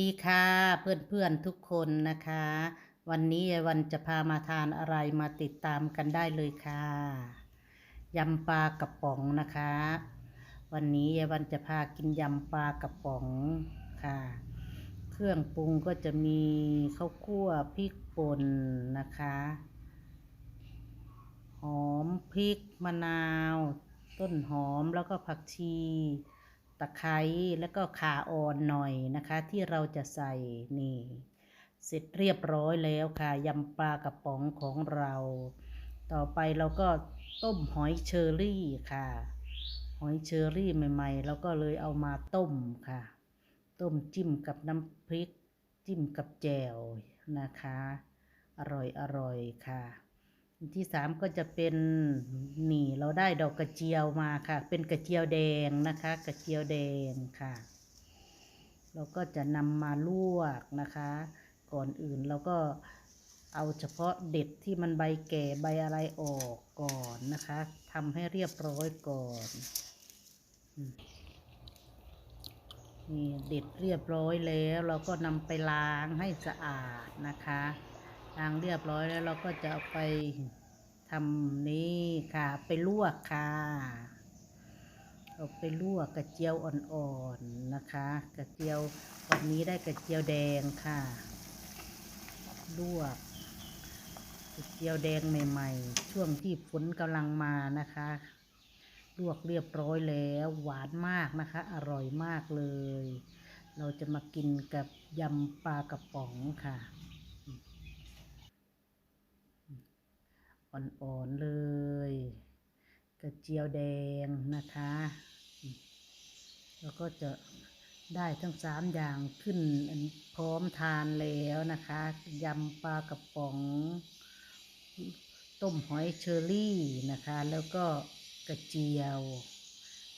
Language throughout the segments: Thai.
ดีค่ะเพื่อนๆทุกคนนะคะ วันนี้ยายวันจะพามาทานอะไรมาติดตามกันได้เลยค่ะยำปลากระป๋องนะคะ วันนี้ยายวันจะพากินยำปลากระป๋องค่ะ เครื่องปรุงก็จะมีข้าวคั่วพริกป่นนะคะ หอมพริกมะนาว ต้นหอมแล้วก็ผักชี ตะไคร้แล้วก็ขาอ่อนหน่อยนะคะ ที่เราจะใส่นี่ เสร็จเรียบร้อยแล้วค่ะยำปลากระป๋องของเรา ต่อไปเราก็ต้มหอยเชอรี่ค่ะ หอยเชอรี่ใหม่ๆเราก็เลยเอามาต้มค่ะ ต้มจิ้มกับน้ำพริกจิ้มกับแจ่วนะคะ อร่อยอร่อยค่ะ ที่สามก็จะเป็นหนี่เราได้ดอกกระเจียวมาค่ะ เป็นกระเจียวแดงนะคะ กระเจียวแดงค่ะ เราก็จะนำมาลวกนะคะ ก่อนอื่นเราก็เอาเฉพาะเด็ดที่มันใบแก่ใบอะไรออกก่อนนะคะทำให้เรียบร้อยก่อนนี่เด็ดเรียบร้อยแล้ว เราก็นำไปล้างให้สะอาดนะคะ ล้างเรียบร้อยแล้วเราก็จะไปทำนี่ค่ะ ไปลวกค่ะเอาไปลวกกระเจียวอ่อนๆนะคะ กระเจียววันนี้ได้กระเจียวแดงค่ะ ลวกกระเจียวแดงใหม่ ๆ ช่วงที่ฝนกำลังมานะคะ ลวกเรียบร้อยแล้วหวานมากนะคะ อร่อยมากเลย เราจะมากินกับยำปลากระป๋องค่ะ อ่อนๆเลย กระเจียวแดงนะคะ แล้วก็จะได้ทั้งสามอย่างขึ้นพร้อมทานแล้วนะคะยำปลากระป๋อง ต้มหอยเชอรี่นะคะ แล้วก็กระเจียว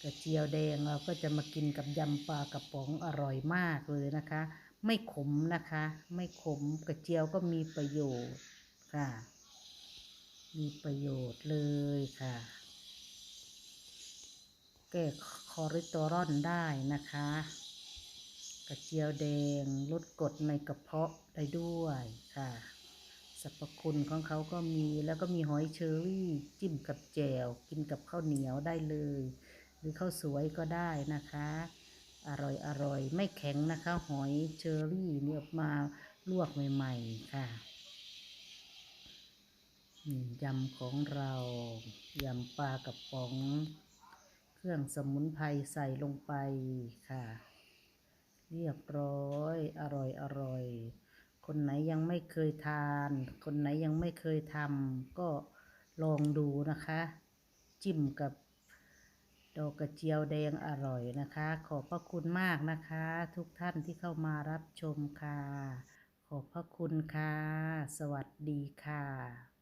กระเจียวแดงเราก็จะมากินกับยำปลากระป๋องอร่อยมากเลยนะคะ ไม่ขมนะคะ ไม่ขมกระเจียวก็มีประโยชน์ค่ะ มีประโยชน์เลยค่ะ แก้คอเลสเตอรอลได้นะคะ กระเจียวแดงลดกรดในกระเพาะได้ด้วยค่ะสรรพคุณของเขาก็มีแล้วก็มีหอยเชอรี่จิ้มกับแจ่วกินกับข้าวเหนียวได้เลย หรือข้าวสวยก็ได้นะคะ อร่อยอร่อยไม่แข็งนะคะ หอยเชอรี่เนี่ยมาลวกใหม่ ๆ ค่ะ ยำของเรายำปลากระป๋อง เครื่องสมุนไพรใส่ลงไปค่ะ เรียบร้อย อร่อยอร่อย คนไหนยังไม่เคยทาน คนไหนยังไม่เคยทำก็ลองดูนะคะ จิ้มกับดอกกระเจียวแดงอร่อยนะคะ ขอบพระคุณมากนะคะ ทุกท่านที่เข้ามารับชมค่ะ ขอบพระคุณค่ะ สวัสดีค่ะ